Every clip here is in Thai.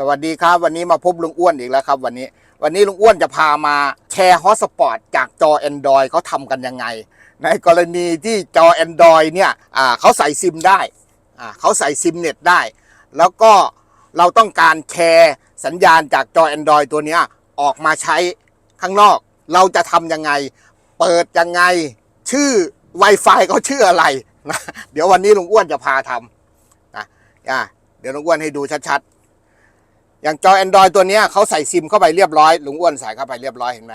สวัสดีครับ วันนี้มาพบลุงอ้วนอีกแล้วครับ วันนี้วันนี้ลุงอ้วนจะพามาแชร์ฮอสปอตจากจอ Android เขาทำกันยังไง ในกรณีที่จอ Android เนี่ยเขาใส่ซิมได้เขาใส่ซิมเน็ตได้ แล้วก็เราต้องการแชร์สัญญาณจากจอ Android ตัวนี้ออกมาใช้ข้างนอก เราจะทำยังไง เปิดยังไงชื่อ Wi-Fi เขาชื่ออะไรนะเดี๋ยววันนี้ลุงอ้วนจะพาทำนะเดี๋ยวลุงอ้วนให้ดูชัดๆ อย่างจอ Android ตัวนี้เขาใส่ซิมเข้าไปเรียบร้อยลุงอ้วนใส่เข้าไปเรียบร้อยเห็นไหม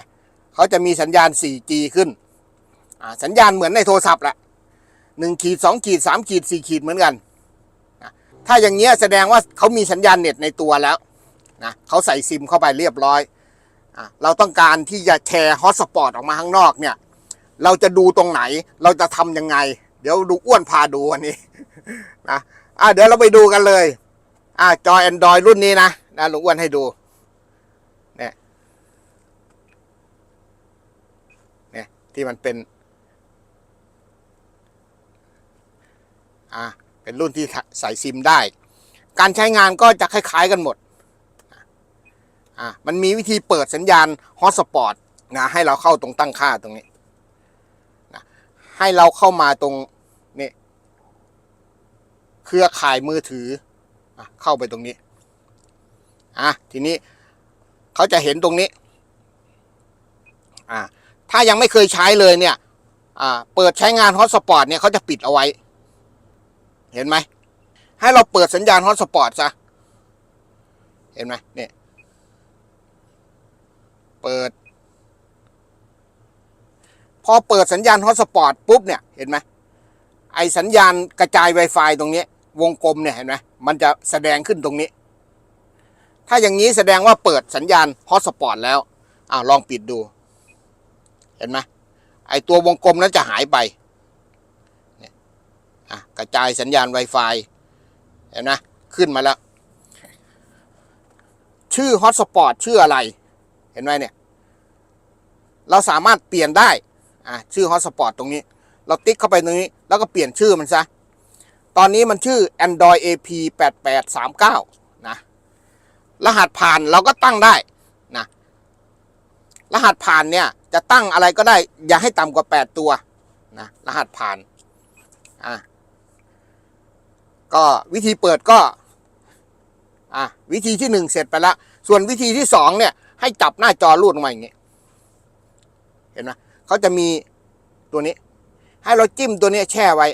เขาจะมีสัญญาณ 4G ขึ้นสัญญาณเหมือนในโทรศัพท์แหละหนึ่งขีดสองขีดสามขีดสี่ขีดเหมือนกันถ้าอย่างเงี้ยแสดงว่าเขามีสัญญาณเน็ตในตัวแล้วนะเขาใส่ซิมเข้าไปเรียบร้อยเราต้องการที่จะแชร์ฮอตสปอตออกมาข้างนอกเนี่ย เราจะดูตรงไหน เราจะทำยังไง เดี๋ยวดูอ้วนพาดูวันนี้นะอะเดี๋ยวเราไปดูกันเลยอะจอ Android รุ่นนี้นะ นะลุงอ้วนให้ดูเนี่ยเนี่ยที่มันเป็น อะเป็นรุ่นที่ใส่ซิมได้ การใช้งานก็จะคล้าย ๆ กันหมด อะมันมีวิธีเปิดสัญญาณฮอตสปอตนะให้เราเข้าตรงตั้งค่าตรงนี้นะให้เราเข้ามาตรงนี่เครือข่ายมือถืออะเข้าไปตรงนี้ อะทีนี้เขาจะเห็นตรงนี้ อ่า ถ้ายังไม่เคยใช้เลยเนี่ย อ่า เปิดใช้งานฮอตสปอตเนี่ยเขาจะปิดเอาไว้ เห็นไหม ให้เราเปิดสัญญาณฮอตสปอตซะ เห็นไหมเนี่ย เปิด พอเปิดสัญญาณฮอตสปอตปุ๊บเนี่ย เห็นไหมไอสัญญาณกระจาย Wi-Fi ตรงนี้ วงกลมเนี่ยเห็นไหมมันจะแสดงขึ้นตรงนี้ ถ้าอย่างนี้แสดงว่าเปิดสัญญาณฮอตสปอตแล้วอ่าลองปิดดู เห็นไหมไอตัววงกลมนั้นจะหายไปกระจายสัญญาณ Wi-Fi เห็นไหมขึ้นมาแล้ว ชื่อฮอตสปอตชื่ออะไร เห็นไหมเนี่ย เราสามารถเปลี่ยนได้อะชื่อฮอตสปอตตรงนี้ เราติ๊กเข้าไปตรงนี้ แล้วก็เปลี่ยนชื่อมันซะ ตอนนี้มันชื่อ Android AP 8839 รหัสผ่านเราก็ตั้งได้นะรหัสผ่านเนี่ยจะตั้งอะไรก็ได้ อย่าให้ต่ำกว่า 8 ตัวนะรหัสผ่านอะก็วิธีเปิดก็อะวิธีที่ 1 เสร็จไปล้วส่วนวิธีที่ 2 เนี่ย ให้จับหน้าจอรูดลงมาอย่างนี้เห็นไหมเขาจะมีตัวนี้ ให้เราจิ้มตัวนี้แช่ไว้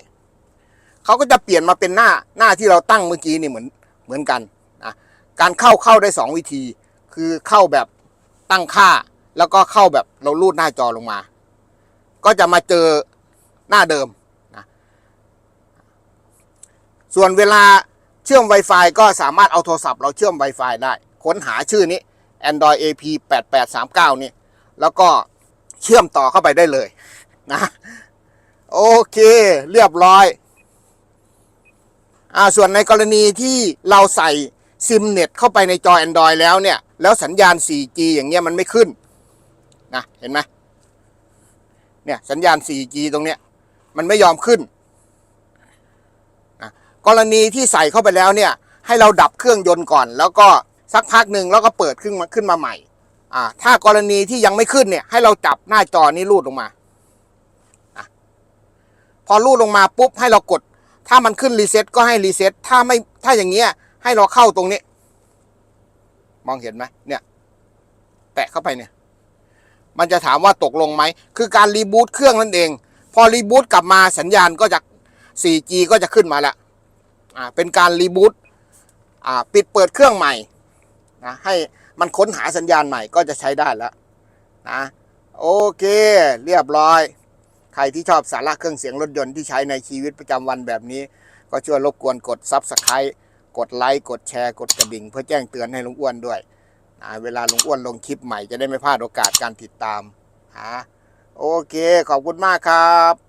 เขาก็จะเปลี่ยนมาเป็นหน้าหน้าที่เราตั้งเมื่อกี้นี่เหมือนเหมือนกัน การเข้าเข้าได้ 2 วิธี คือเข้าแบบตั้งค่า แล้วก็เข้าแบบเราลูดหน้าจอลงมา ก็จะมาเจอหน้าเดิมนะส่วนเวลาเชื่อม Wi-Fi ก็สามารถเอาโทรศัพท์เราเชื่อม Wi-Fi ได้ ค้นหาชื่อนี้ Android AP 8839นี่แล้วก็เชื่อมต่อเข้าไปได้เลยนะโอเคเรียบร้อยอ่าส่วนในกรณีที่เราใส่ ซิมเน็ตเข้าไปในจอ Android แล้วเนี่ย แล้วสัญญาณ 4G อย่างเงี้ยมันไม่ขึ้นนะเห็นไหมเนี่ยสัญญาณ 4G ตรงเนี้ยมันไม่ยอมขึ้นนะกรณีที่ใส่เข้าไปแล้วเนี่ย ให้เราดับเครื่องยนต์ก่อน แล้วก็สักพักหนึ่งแล้วก็เปิดขึ้นมาขึ้นมาใหม่อ่าถ้ากรณีที่ยังไม่ขึ้นเนี่ย ให้เราจับหน้าจอนี้ลูดลงมาอะพอลูดลงมาปุ๊บให้เรากด ถ้ามันขึ้นรีเซ็ตก็ให้รีเซ็ตถ้าไม่ถ้าอย่างเงี้ย ให้เราเข้าตรงนี้ มองเห็นไหมเนี่ย แตะเข้าไปเนี่ย มันจะถามว่าตกลงไหม คือการรีบูตเครื่องนั่นเอง พอรีบูตกลับมาสัญญาณก็จะ 4G ก็จะขึ้นมาแล้วอ่าเป็นการรีบูตอ่าปิดเปิดเครื่องใหม่นะให้มันค้นหาสัญญาณใหม่ก็จะใช้ได้แล้วนะโอเค เรียบร้อย ใครที่ชอบสาระเครื่องเสียงรถยนต์ที่ใช้ในชีวิตประจำวันแบบนี้ ก็ช่วยรบกวนกด Subscribe กดไลค์กดแชร์กดกระดิ่ง เพื่อแจ้งเตือนให้ลุงอ้วนด้วยนะเวลาลุงอ้วนลงคลิปใหม่จะได้ไม่พลาดโอกาสการติดตามฮะโอเค ขอบคุณมากครับ